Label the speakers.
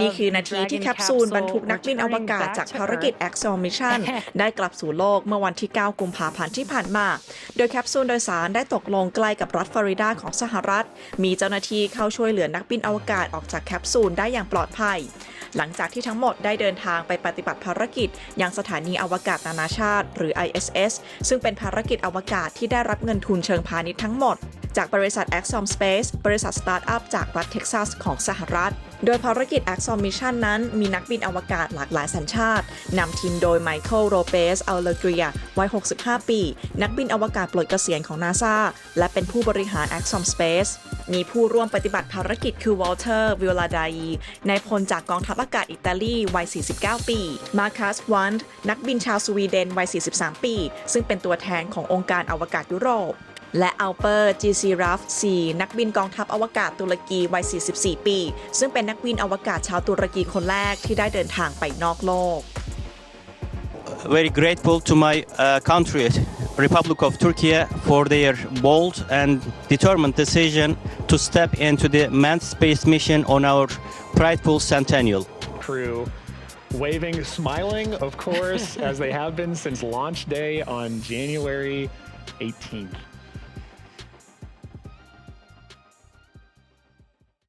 Speaker 1: นี่คือนาทีที่แคปซูลบรรทุกนักบินอวกาศจากภารกิจ Axiom Mission ได้กลับสู่โลกเมื่อวันที่ 9 กุมภาพันธ์ที่ผ่านมา โดยแคปซูลโดยสารได้ตกลงใกล้กับรัฐฟลอริดาของสหรัฐ มีเจ้าหน้าที่เข้าช่วยเหลือนักบินอวกาศออกจากแคปซูลได้อย่างปลอดภัย หลังจากที่ทั้งหมดได้เดินทางไปปฏิบัติภารกิจ ยังสถานีอวกาศนานาชาติ หรือ ISS ซึ่งเป็นภารกิจอวกาศที่ได้รับเงินทุนเชิงพาณิชย์ทั้งหมด จากบริษัท Axiom Space บริษัทสตาร์ทอัพจากรัฐเท็กซัสของสหรัฐ โดยภารกิจ Axom Mission นั้นมีนักบินอวกาศหลากหลายสัญชาติ นำทีมโดยไมเคิลโรเปสอัลเลกรียวัย 65 ปี นักบินอวกาศปลดเกษียณของนาซาและเป็นผู้บริหาร Axom Space มีผู้ร่วมปฏิบัติภารกิจคือวอลเตอร์ วิลาดายนายพลจากกองทัพอากาศอิตาลี วัย 49 ปี มาคัสวันด์นักบินชาวสวีเดน วัย 43 ปี ซึ่งเป็นตัวแทนขององค์การอวกาศยุโรป และอัลเปอร์จีซีรัฟซีนักบินกองทัพอวกาศตุรกีวัย 44 ปี ซึ่งเป็นนักบินอวกาศชาวตุรกีคนแรกที่ได้เดินทางไปนอกโลก
Speaker 2: very grateful to my uh, country, Republic of Turkey, for their bold and determined decision to step into the manned space mission on our prideful centennial.
Speaker 3: crew waving, smiling, of course, as they have been since launch day on January 18th.